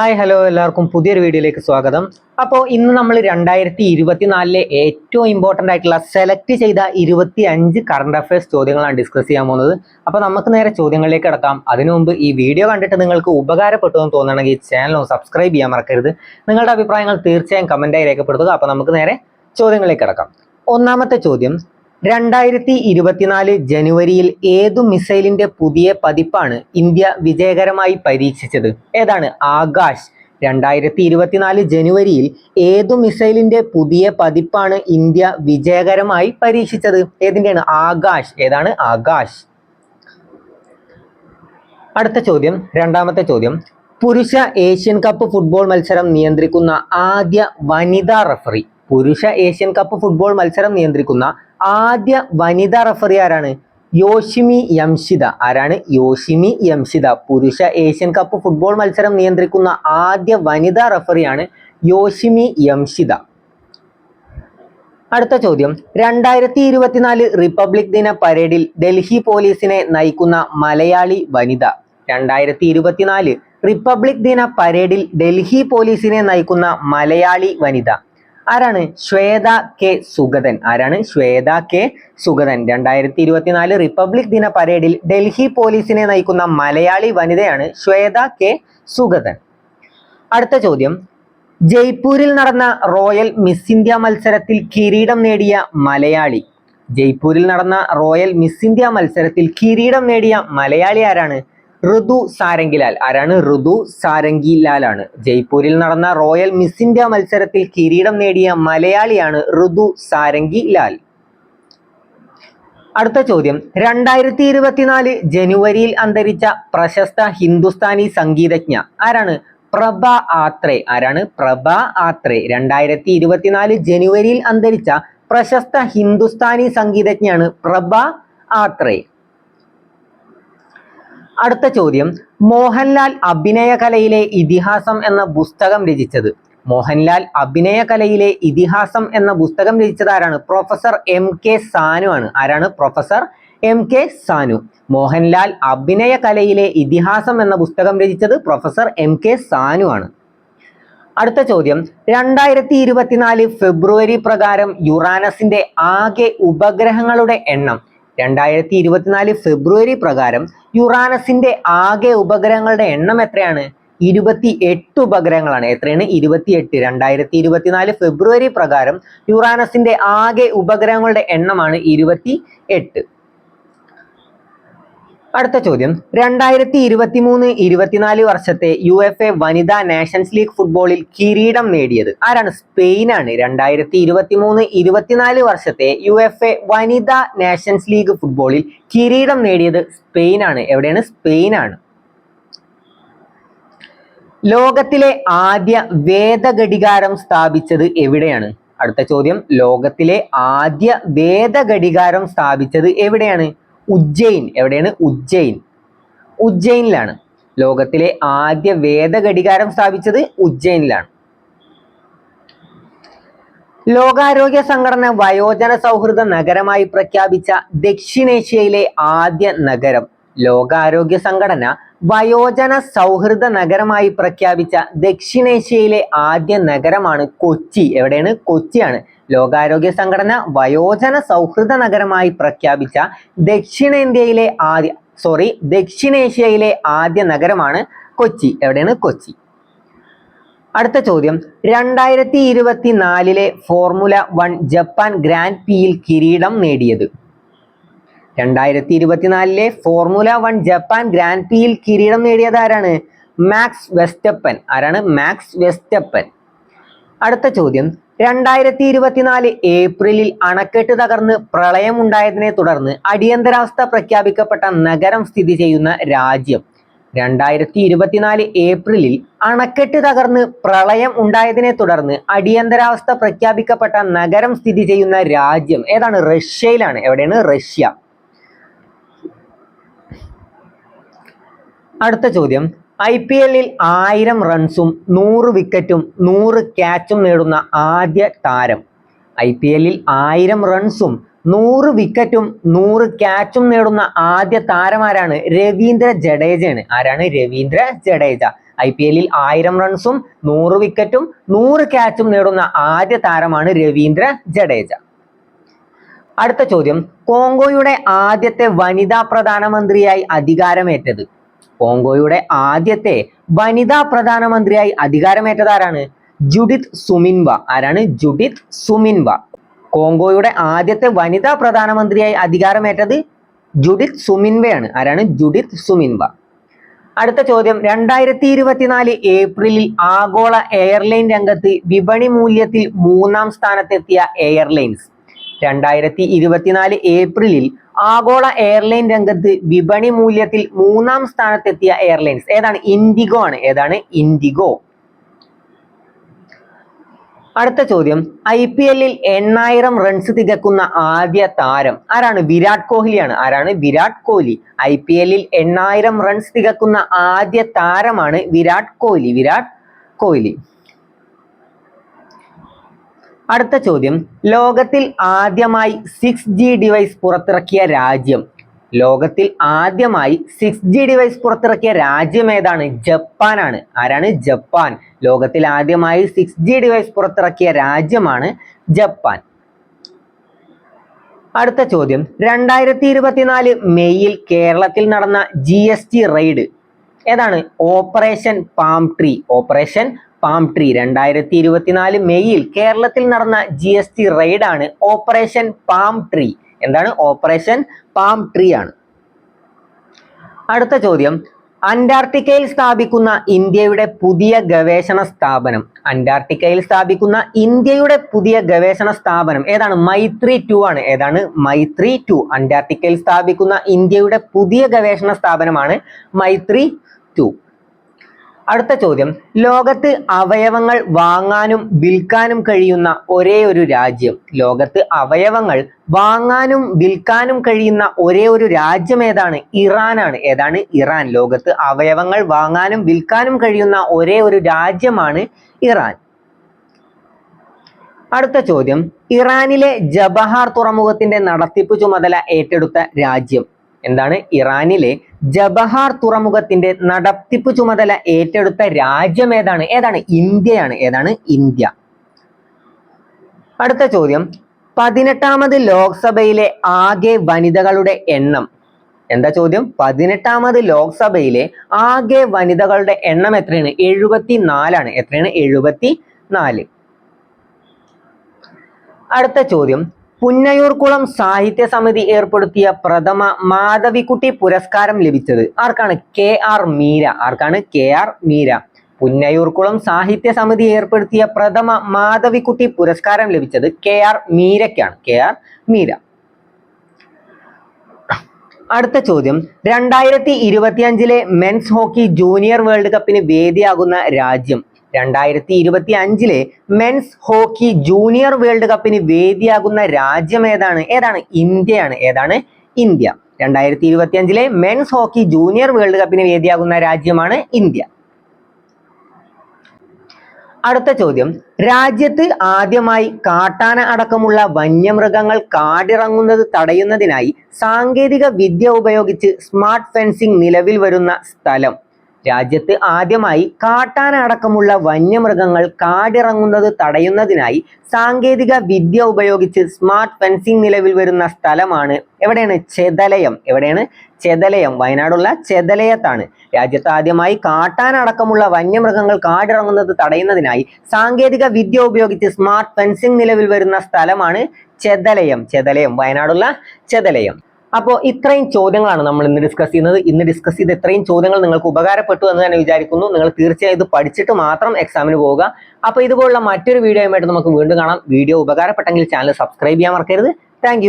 Hi hello എല്ലാവർക്കും പുതിയൊരു വീഡിയോയിലേക്ക് സ്വാഗതം. അപ്പോൾ ഇന്ന് നമ്മൾ രണ്ടായിരത്തി ഇരുപത്തിനാലിലെ ഏറ്റവും ഇമ്പോർട്ടന്റ് ആയിട്ടുള്ള സെലക്ട് ചെയ്ത ഇരുപത്തി അഞ്ച് കറണ്ട് അഫയേഴ്സ് ചോദ്യങ്ങളാണ് ഡിസ്കസ് ചെയ്യാൻ പോകുന്നത്. അപ്പോൾ നമുക്ക് നേരെ ചോദ്യങ്ങളിലേക്ക് കിടക്കാം. അതിനു മുമ്പ് ഈ വീഡിയോ കണ്ടിട്ട് നിങ്ങൾക്ക് ഉപകാരപ്പെട്ടു എന്ന് തോന്നുകയാണെങ്കിൽ ചാനൽ ഒന്ന് സബ്സ്ക്രൈബ് ചെയ്യാൻ മറക്കരുത്. നിങ്ങളുടെ അഭിപ്രായങ്ങൾ തീർച്ചയായും കമന്റായി രേഖപ്പെടുത്തുക. അപ്പോൾ നമുക്ക് നേരെ ചോദ്യങ്ങളിലേക്ക് കിടക്കാം. ഒന്നാമത്തെ ചോദ്യം രണ്ടായിരത്തി ഇരുപത്തിനാല് ജനുവരിയിൽ ഏതു മിസൈലിന്റെ പുതിയ പതിപ്പാണ് ഇന്ത്യ വിജയകരമായി പരീക്ഷിച്ചത്? ഏതാണ്? ആകാശ്. രണ്ടായിരത്തി ഇരുപത്തിനാല് ജനുവരിയിൽ ഏതു മിസൈലിന്റെ പുതിയ പതിപ്പാണ് ഇന്ത്യ വിജയകരമായി പരീക്ഷിച്ചത്? ഏതിന്റെയാണ് ആകാശ്. ഏതാണ്? ആകാശ്. അടുത്ത ചോദ്യം. രണ്ടാമത്തെ ചോദ്യം. പുരുഷ ഏഷ്യൻ കപ്പ് ഫുട്ബോൾ മത്സരം നിയന്ത്രിക്കുന്ന ആദ്യ വനിതാ റഫറി. പുരുഷ ഏഷ്യൻ കപ്പ് ഫുട്ബോൾ മത്സരം നിയന്ത്രിക്കുന്ന ആദ്യ വനിതാ റഫറി ആരാണ്? യോഷിമി യംഷിത ആരാണ്? യോഷിമി യംഷിത പുരുഷ ഏഷ്യൻ കപ്പ് ഫുട്ബോൾ മത്സരം നിയന്ത്രിക്കുന്ന ആദ്യ വനിതാ റഫറിയാണ് യോഷിമി യംഷിത അടുത്ത ചോദ്യം. രണ്ടായിരത്തി ഇരുപത്തിനാല് റിപ്പബ്ലിക് ദിന പരേഡിൽ ഡൽഹി പോലീസിനെ നയിക്കുന്ന മലയാളി വനിത. രണ്ടായിരത്തി ഇരുപത്തിനാല് റിപ്പബ്ലിക് ദിന പരേഡിൽ ഡൽഹി പോലീസിനെ നയിക്കുന്ന മലയാളി വനിത. ആരാണ്? ശ്വേത കെ സുഗതൻ. ആരാണ്? ശ്വേത കെ സുഗതൻ. രണ്ടായിരത്തി ഇരുപത്തിനാല് റിപ്പബ്ലിക് ദിന പരേഡിൽ ഡൽഹി പോലീസിനെ നയിക്കുന്ന മലയാളി വനിതയാണ് ശ്വേത കെ സുഗതൻ. അടുത്ത ചോദ്യം. ജയ്പൂരിൽ നടന്ന റോയൽ മിസ് ഇന്ത്യ മത്സരത്തിൽ കിരീടം നേടിയ മലയാളി. ജയ്പൂരിൽ നടന്ന റോയൽ മിസ് ഇന്ത്യ മത്സരത്തിൽ കിരീടം നേടിയ മലയാളി ആരാണ്? ഋതു സാരംഗിലാൽ. ആരാണ്? ഋതു സാരംഗിലാൽ ആണ് ജയ്പൂരിൽ നടന്ന റോയൽ മിസ് ഇന്ത്യ മത്സരത്തിൽ കിരീടം നേടിയ മലയാളിയാണ് ഋതു സാരംഗിലാൽ. അടുത്ത ചോദ്യം. രണ്ടായിരത്തി ഇരുപത്തിനാല് ജനുവരിയിൽ അന്തരിച്ച പ്രശസ്ത ഹിന്ദുസ്ഥാനി സംഗീതജ്ഞ ആരാണ്? പ്രഭ ആത്രേ. ആരാണ്? പ്രഭ ആത്രേ. രണ്ടായിരത്തി ഇരുപത്തിനാല് ജനുവരിയിൽ അന്തരിച്ച പ്രശസ്ത ഹിന്ദുസ്ഥാനി സംഗീതജ്ഞയാണ് പ്രഭ ആത്രേ. അടുത്ത ചോദ്യം. മോഹൻലാൽ അഭിനയകലയിലെ ഇതിഹാസം എന്ന പുസ്തകം രചിച്ചത്. മോഹൻലാൽ അഭിനയകലയിലെ ഇതിഹാസം എന്ന പുസ്തകം രചിച്ചത് ആരാണ്? പ്രൊഫസർ എം കെ സാനു ആണ്. ആരാണ്? Professor M K Sanu. Mohanlal അഭിനയകലയിലെ ഇതിഹാസം എന്ന പുസ്തകം രചിച്ചത് പ്രൊഫസർ എം കെ സാനു ആണ്. അടുത്ത ചോദ്യം. രണ്ടായിരത്തി ഇരുപത്തിനാല് ഫെബ്രുവരി പ്രകാരം യുറാനസിന്റെ ആകെ ഉപഗ്രഹങ്ങളുടെ എണ്ണം രണ്ടായിരത്തി ഇരുപത്തിനാല് ഫെബ്രുവരി പ്രകാരം യുറാനസിന്റെ ആകെ ഉപഗ്രഹങ്ങളുടെ എണ്ണം എത്രയാണ്? ഇരുപത്തി എട്ട് ഉപഗ്രഹങ്ങളാണ്. എത്രയാണ്? ഇരുപത്തി എട്ട് രണ്ടായിരത്തി ഇരുപത്തിനാല് ഫെബ്രുവരി പ്രകാരം യുറാനസിന്റെ ആകെ ഉപഗ്രഹങ്ങളുടെ എണ്ണമാണ് ഇരുപത്തി എട്ട് അടുത്ത ചോദ്യം. രണ്ടായിരത്തി ഇരുപത്തി മൂന്ന് ഇരുപത്തിനാല് വർഷത്തെ യു എഫ് എ വനിതാ നാഷൻസ് ലീഗ് ഫുട്ബോളിൽ കിരീടം നേടിയത് ആരാണ്? സ്പെയിനാണ്. രണ്ടായിരത്തി ഇരുപത്തി മൂന്ന് ഇരുപത്തിനാല് വർഷത്തെ യു എഫ് എ വനിതാ നാഷൻസ് ലീഗ് ഫുട്ബോളിൽ കിരീടം നേടിയത് സ്പെയിനാണ്. എവിടെയാണ്? സ്പെയിനാണ്. ലോകത്തിലെ ആദ്യ വേദഘടികാരം സ്ഥാപിച്ചത് എവിടെയാണ്? അടുത്ത ചോദ്യം. ലോകത്തിലെ ആദ്യ വേദഘടികാരം സ്ഥാപിച്ചത് എവിടെയാണ്? ഉജ്ജയിൻ. എവിടെയാണ്? ഉജ്ജയിൻ. ഉജ്ജയിനിലാണ്. ലോകത്തിലെ ആദ്യ വേദഘടികാരം സ്ഥാപിച്ചത് ഉജ്ജയിനിലാണ്. ലോകാരോഗ്യ സംഘടന വയോജന സൗഹൃദ നഗരമായി പ്രഖ്യാപിച്ച ദക്ഷിണേഷ്യയിലെ ആദ്യ നഗരം ലോകാരോഗ്യ സംഘടന വയോജന സൗഹൃദ നഗരമായി പ്രഖ്യാപിച്ച ദക്ഷിണേഷ്യയിലെ ആദ്യ നഗരമാണ് കൊച്ചി. എവിടെയാണ്? കൊച്ചിയാണ്. ലോകാരോഗ്യ സംഘടന വയോജന സൗഹൃദ നഗരമായി പ്രഖ്യാപിച്ച ദക്ഷിണേന്ത്യയിലെ ആദ്യ സോറി ദക്ഷിണേഷ്യയിലെ ആദ്യ നഗരമാണ് കൊച്ചി. എവിടെയാണ്? കൊച്ചി. അടുത്ത ചോദ്യം. രണ്ടായിരത്തി ഇരുപത്തിനാലിലെ ഫോർമുല വൺ ജപ്പാൻ ഗ്രാൻഡ് പിയിൽ കിരീടം നേടിയത്. രണ്ടായിരത്തി ഇരുപത്തിനാലിലെ ഫോർമുല വൺ ജപ്പാൻ ഗ്രാൻഡ് പിയിൽ കിരീടം നേടിയത് ആരാണ്? മാക്സ് വെസ്റ്റപ്പൻ ആരാണ്? മാക്സ് വെസ്റ്റപ്പൻ അടുത്ത ചോദ്യം. രണ്ടായിരത്തി ഇരുപത്തിനാല് ഏപ്രിലിൽ അണക്കെട്ട് തകർന്ന് പ്രളയം ഉണ്ടായതിനെ തുടർന്ന് അടിയന്തരാവസ്ഥ പ്രഖ്യാപിക്കപ്പെട്ട നഗരം സ്ഥിതി ചെയ്യുന്ന രാജ്യം. രണ്ടായിരത്തി ഇരുപത്തിനാല് ഏപ്രിലിൽ അണക്കെട്ട് തകർന്ന് പ്രളയം ഉണ്ടായതിനെ തുടർന്ന് അടിയന്തരാവസ്ഥ പ്രഖ്യാപിക്കപ്പെട്ട നഗരം സ്ഥിതി ചെയ്യുന്ന രാജ്യം ഏതാണ്? റഷ്യയിലാണ്. എവിടെയാണ്? റഷ്യ. അടുത്ത ചോദ്യം. ഐ പി എല്ലിൽ ആയിരം റൺസും നൂറ് വിക്കറ്റും നൂറ് ക്യാച്ചും നേടുന്ന ആദ്യ താരം. ഐ പി എല്ലിൽ ആയിരം റൺസും നൂറ് വിക്കറ്റും നൂറ് ക്യാച്ചും നേടുന്ന ആദ്യ താരമാരാണ് രവീന്ദ്ര ജഡേജയാണ് ആരാണ്? രവീന്ദ്ര ജഡേജ. ഐ പി എല്ലിൽ ആയിരം റൺസും നൂറ് വിക്കറ്റും നൂറ് ക്യാച്ചും നേടുന്ന ആദ്യ താരമാണ് രവീന്ദ്ര ജഡേജ. അടുത്ത ചോദ്യം. കോങ്കോയുടെ ആദ്യത്തെ വനിതാ പ്രധാനമന്ത്രിയായി അധികാരമേറ്റത് കോങ്കോയുടെ ആദ്യത്തെ വനിതാ പ്രധാനമന്ത്രിയായി അധികാരമേറ്റത് ആരാണ് ജുഡിത് സുമിൻവ. ആരാണ്? ജുഡിത് സുമിൻബ കോങ്കോയുടെ ആദ്യത്തെ വനിതാ പ്രധാനമന്ത്രിയായി അധികാരമേറ്റത് ജുഡിത് സുമിൻബയാണ് ആരാണ്? ജുഡിത് സുമിൻബ അടുത്ത ചോദ്യം. രണ്ടായിരത്തി ഇരുപത്തിനാല് ഏപ്രിലിൽ ആഗോള എയർലൈൻ രംഗത്ത് വിപണി മൂല്യത്തിൽ മൂന്നാം സ്ഥാനത്തെത്തിയ എയർലൈൻസ്. രണ്ടായിരത്തി ഇരുപത്തിനാല് ഏപ്രിലിൽ ആഗോള എയർലൈൻ രംഗത്ത് വിപണി മൂല്യത്തിൽ മൂന്നാം സ്ഥാനത്തെത്തിയ എയർലൈൻസ്. ഏതാണ്? ഇൻഡിഗോ ആണ്. ഏതാണ്? ഇൻഡിഗോ. അടുത്ത ചോദ്യം. ഐ പി എല്ലിൽ എണ്ണായിരം റൺസ് തികക്കുന്ന ആദ്യ താരം ആരാണ്? വിരാട് കോഹ്ലിയാണ്. ആരാണ്? വിരാട് കോഹ്ലി. ഐ പി എല്ലിൽ എണ്ണായിരം റൺസ് തികക്കുന്ന ആദ്യ താരമാണ് വിരാട് കോഹ്ലി. വിരാട് കോഹ്ലി. അടുത്ത ചോദ്യം. ലോകത്തിൽ ആദ്യമായി സിക്സ് ജി ഡിവൈസ് പുറത്തിറക്കിയ രാജ്യം. ലോകത്തിൽ ആദ്യമായി സിക്സ് ജി ഡിവൈസ് പുറത്തിറക്കിയ രാജ്യം ഏതാണ്? ജപ്പാനാണ്. ആരാണ്? ജപ്പാൻ. ലോകത്തിൽ ആദ്യമായി സിക്സ് ജി ഡിവൈസ് പുറത്തിറക്കിയ രാജ്യമാണ് ജപ്പാൻ. അടുത്ത ചോദ്യം. രണ്ടായിരത്തി ഇരുപത്തിനാല് മെയ്യിൽ കേരളത്തിൽ നടന്ന ജി എസ് ടി റെയ്ഡ് ഏതാണ്? Operation palm tree. Operation palm tree രണ്ടായിരത്തി ഇരുപത്തിനാല് മെയ്യിൽ കേരളത്തിൽ നടന്ന ജി എസ് ടി റെയ്ഡാണ് ഓപ്പറേഷൻ പാം ട്രീ എന്താണ് ഓപ്പറേഷൻ പാം ട്രീ ആണ്. അടുത്ത ചോദ്യം. അന്റാർട്ടിക്കയിൽ സ്ഥാപിക്കുന്ന ഇന്ത്യയുടെ പുതിയ ഗവേഷണ സ്ഥാപനം. അന്റാർട്ടിക്കയിൽ സ്ഥാപിക്കുന്ന ഇന്ത്യയുടെ പുതിയ ഗവേഷണ സ്ഥാപനം ഏതാണ്? മൈത്രി ടു ആണ്. ഏതാണ്? മൈത്രി ടു. അന്റാർട്ടിക്കയിൽ സ്ഥാപിക്കുന്ന ഇന്ത്യയുടെ പുതിയ ഗവേഷണ സ്ഥാപനമാണ് മൈത്രി ടു. അടുത്ത ചോദ്യം. ലോകത്ത് അവയവങ്ങൾ വാങ്ങാനും വിൽക്കാനും കഴിയുന്ന ഒരേ ഒരു രാജ്യം. ലോകത്ത് അവയവങ്ങൾ വാങ്ങാനും വിൽക്കാനും കഴിയുന്ന ഒരേ ഒരു രാജ്യം ഏതാണ്? ഇറാനാണ് ഏതാണ്? ഇറാൻ. ലോകത്ത് അവയവങ്ങൾ വാങ്ങാനും വിൽക്കാനും കഴിയുന്ന ഒരേ ഒരു രാജ്യമാണ് ഇറാൻ. അടുത്ത ചോദ്യം. ഇറാനിലെ ജബഹാർ തുറമുഖത്തിന്റെ നടത്തിപ്പ് ചുമതല ഏറ്റെടുത്ത രാജ്യം എന്താണ്? ഇറാനിലെ ജബഹാർ തുറമുഖത്തിന്റെ നടത്തിപ്പ് ചുമതല ഏറ്റെടുത്ത രാജ്യം ഏതാണ്? ഏതാണ്? ഇന്ത്യയാണ്. ഏതാണ്? ഇന്ത്യ. അടുത്ത ചോദ്യം. പതിനെട്ടാമത് ലോക്സഭയിലെ ആകെ വനിതകളുടെ എണ്ണം. എന്താ ചോദ്യം? പതിനെട്ടാമത് ലോക്സഭയിലെ ആകെ വനിതകളുടെ എണ്ണം എത്രയാണ്? എഴുപത്തി നാലാണ് എത്രയാണ്? എഴുപത്തി നാല് അടുത്ത ചോദ്യം. പുന്നയൂർക്കുളം സാഹിത്യ സമിതി ഏർപ്പെടുത്തിയ പ്രഥമ മാധവിക്കുട്ടി പുരസ്കാരം ലഭിച്ചത്. ആർക്കാണ്? K R Meera. ആർക്കാണ്? K R Meera. പുന്നയൂർക്കുളം സാഹിത്യ സമിതി ഏർപ്പെടുത്തിയ പ്രഥമ മാധവിക്കുട്ടി പുരസ്കാരം ലഭിച്ചത് K R മീരയ്ക്കാണ്. K R Meera. അടുത്ത ചോദ്യം. രണ്ടായിരത്തി ഇരുപത്തിയഞ്ചിലെ മെൻസ് ഹോക്കി ജൂനിയർ വേൾഡ് കപ്പിന് വേദിയാകുന്ന രാജ്യം രണ്ടായിരത്തി ഇരുപത്തി അഞ്ചിലെ മെൻസ് ഹോക്കി ജൂനിയർ വേൾഡ് കപ്പിന് വേദിയാകുന്ന രാജ്യം ഏതാണ്? ഏതാണ്? ഇന്ത്യയാണ്. ഏതാണ്? ഇന്ത്യ. രണ്ടായിരത്തി ഇരുപത്തി അഞ്ചിലെ മെൻസ് ഹോക്കി ജൂനിയർ വേൾഡ് കപ്പിന് വേദിയാകുന്ന രാജ്യമാണ് ഇന്ത്യ. അടുത്ത ചോദ്യം. രാജ്യത്ത് ആദ്യമായി കാട്ടാന അടക്കമുള്ള വന്യമൃഗങ്ങൾ കാടിറങ്ങുന്നത് തടയുന്നതിനായി സാങ്കേതിക വിദ്യ ഉപയോഗിച്ച് സ്മാർട്ട് ഫെൻസിംഗ് നിലവിൽ വരുന്ന സ്ഥലം. രാജ്യത്ത് ആദ്യമായി കാട്ടാനടക്കമുള്ള വന്യമൃഗങ്ങൾ കാടിറങ്ങുന്നത് തടയുന്നതിനായി സാങ്കേതിക വിദ്യ ഉപയോഗിച്ച് സ്മാർട്ട് ഫെൻസിംഗ് നിലവിൽ വരുന്ന സ്ഥലമാണ്. എവിടെയാണ്? ചെതലയം. എവിടെയാണ്? ചെതലയം. വയനാടുള്ള ചെതലയത്താണ്. രാജ്യത്ത് ആദ്യമായി കാട്ടാനടക്കമുള്ള വന്യമൃഗങ്ങൾ കാടിറങ്ങുന്നത് തടയുന്നതിനായി സാങ്കേതിക വിദ്യ ഉപയോഗിച്ച് സ്മാർട്ട് ഫെൻസിംഗ് നിലവിൽ വരുന്ന സ്ഥലമാണ് ചെതലയം. ചെതലയം. വയനാടുള്ള ചെതലയം. അപ്പോൾ ഇത്രയും ചോദ്യങ്ങളാണ് നമ്മൾ ഇന്ന് ഡിസ്കസ് ചെയ്യുന്നത്. ഇന്ന് ഡിസ്കസ് ചെയ്ത ഇത്രയും ചോദ്യങ്ങൾ നിങ്ങൾക്ക് ഉപകാരപ്പെട്ടു എന്ന് തന്നെ വിചാരിക്കുന്നു. നിങ്ങൾ തീർച്ചയായും ഇത് പഠിച്ചിട്ട് മാത്രം എക്സാമിന് പോവുക. അപ്പോൾ ഇതുപോലുള്ള മറ്റൊരു വീഡിയോയുമായിട്ട് നമുക്ക് വീണ്ടും കാണാം. വീഡിയോ ഉപകാരപ്പെട്ടെങ്കിൽ ചാനൽ സബ്സ്ക്രൈബ് ചെയ്യാൻ മറക്കരുത്. താങ്ക്